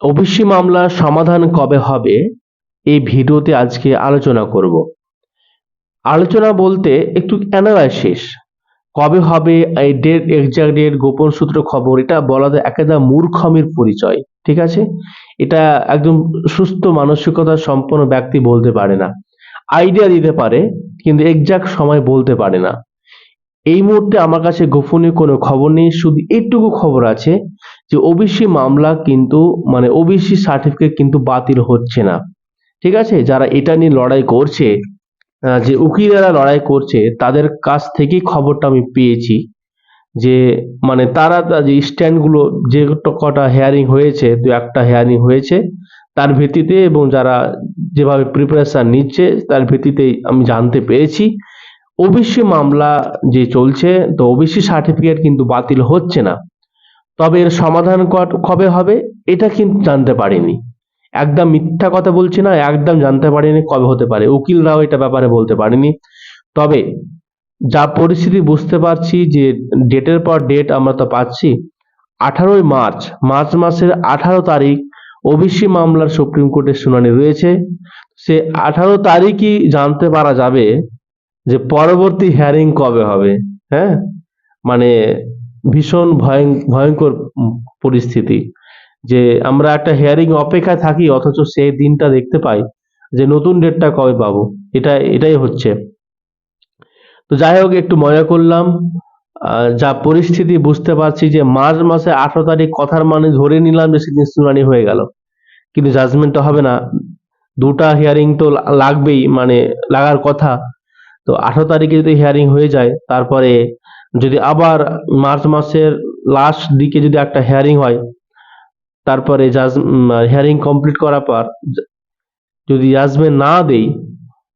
OBC মামলার সমাধান কবে হবে এই ভিডিওতে আজকে আলোচনা করব। আলোচনা বলতে একটু অ্যানালাইসিস কবে হবে এই ডেট এক্সাক্ট ডেট গোপন সূত্র খবর? এটা বলা যায় একেবারে মূর্খমের পরিচয়, ঠিক আছে? এটা একদম সুস্থ মানসিকতা সম্পন্ন ব্যক্তি বলতে পারে না। আইডিয়া দিতে পারে, কিন্তু এক্সাক্ট সময় বলতে পারে না। এই মুহূর্তে আমার কাছে গোপনীয় কোনো খবর নেই, শুধু এইটুকু খবর আছে যে ওবিসি মামলা কিন্তু মানে ওবিসি সার্টিফিকেট কিন্তু বাতিল হচ্ছে না। ঠিক আছে? যারা এটা নিয়ে লড়াই করছে যে উকিলেরা লড়াই করছে, তাদের কাছ থেকেই খবরটা আমি পেয়েছি যে মানে তারা যে স্ট্যান্ডগুলো, যে কটা হেয়ারিং হয়েছে, দু একটা হেয়ারিং হয়েছে, তার ভিত্তিতে এবং যারা যেভাবে প্রিপারেশান নিচ্ছে, তার ভিত্তিতেই আমি জানতে পেরেছি। ওবিসি মামলা যে চলছে, তো ওবিসি সার্টিফিকেট কিন্তু বাতিল হচ্ছে না। তবে এর সমাধান কবে হবে, এটা কিন্তু জানতে পারিনি। একদম মিথ্যা কথা বলছি না, একদম জানতে পারিনি কবে হতে পারে। উকিলরাও এটা ব্যাপারে বলতে পারেনি। তবে যা পরিস্থিতি বুঝতে পারছি যে ডেটের পর ডেট আমরা তো পাচ্ছি, আঠারোই মার্চ মার্চ মাসের আঠারো তারিখ ওবিসি মামলার সুপ্রিম কোর্টের শুনানি রয়েছে। সে আঠারো তারিখই জানতে পারা যাবে যে পরবর্তী হিয়ারিং কবে হবে? হ্যাঁ? মানে ভীষণ ভয়ং- ভয়ঙ্কর পরিস্থিতি। যে আমরা একটা হিয়ারিং অপেক্ষায় থাকি, অথচ সেই দিনটা দেখতে পাই যে নতুন ডেটটা কবে পাবো? এটা, এটাই হচ্ছে। তো যাই হোক, একটু মজা করলাম। যা পরিস্থিতি বুঝতে পারছি যে মার্চ মাসে আঠারো তারিখ কথার মানে ধরে নিলাম যে সেদিন শুনানি হয়ে গেল। কিন্তু জাজমেন্টটা হবে না। দুটা হিয়ারিং তো লাগবেই মানে লাগার কথা। তো আঠারো তারিখে যদি হিয়ারিং হয়ে যায়, তারপরে যদি আবার মার্চ মাসের লাস্ট দিকে যদি একটা হিয়ারিং হয়, তারপরে জাজ হিয়ারিং কমপ্লিট করার পর যদি জাজমেন্ট না দেই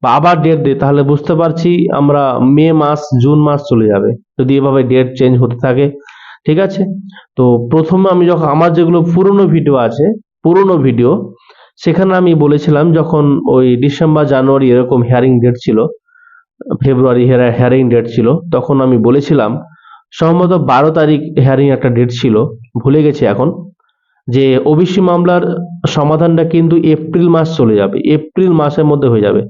বা আবার ডেট দেয় তাহলে বুঝতে পারছি আমরা মে মাস, জুন মাস চলে যাবে। যদি এভাবে ডেট চেঞ্জ হতে থাকে, ঠিক আছে? তো প্রথমে আমি যখন, আমার যেগুলো পুরনো ভিডিও আছে, পুরনো ভিডিও সেখানে আমি বলেছিলাম যখন ওই ডিসেম্বর, জানুয়ারি এরকম হিয়ারিং ডেট ছিল ফেব্রুয়ারি হেয়ারিং ডেট ছিল। তখন আমি বলেছিলাম, সম্ভবত বারো তারিখ হিয়ারিং একটা ডেট ছিল। ভুলে গেছি এখন। যে ওবিসি মামলার সমাধানটা কিন্তু এপ্রিল মাস চলে যাবে। এপ্রিল মাসের মধ্যে হয়ে যাবে।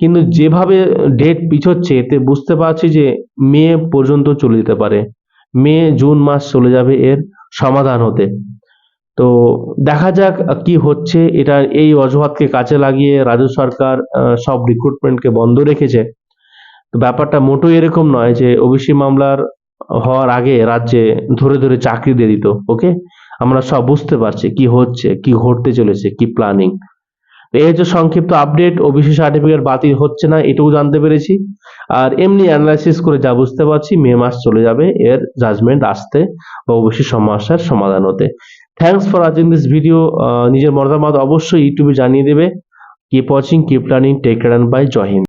কিন্তু যেভাবে ডেট পিছোচ্ছে, এতে বুঝতে পারছি যে মে পর্যন্ত চলে যেতে পারে। মে, জুন মাস চলে যাবে এর সমাধান হতে। তো দেখা যাক কি হচ্ছে। এটা এই অজুহাতকে কাজে লাগিয়ে রাজ্য সরকার সব রিক্রুটমেন্টকে বন্ধ রেখেছে। তো ব্যাপারটা মোটেও এরকম নয় যে ওবিসি মামলার হওয়ার আগে রাজ্যে ধরে ধরে চাকরি দিয়ে দিত, ওকে? আমরা সব বুঝতে পারছি কি হচ্ছে, কি ঘটতে চলেছে, কি প্ল্যানিং এই হচ্ছে সংক্ষিপ্ত আপডেট ওবিসি সার্টিফিকেট বাতিল হচ্ছে না, এটুকু জানতে পেরেছি। আর এমনি অ্যানালাইসিস করে যা বুঝতে পারছি, মে মাস চলে যাবে, এর জাজমেন্ট আসতে বা ওবিসি সমস্যার সমাধান হতে। Thanks for watching this video নিজের মতামত অবশ্যই ইউটিউবে জানিয়ে দেবে। Keep watching keep learning take care bye জয় হিন্দ।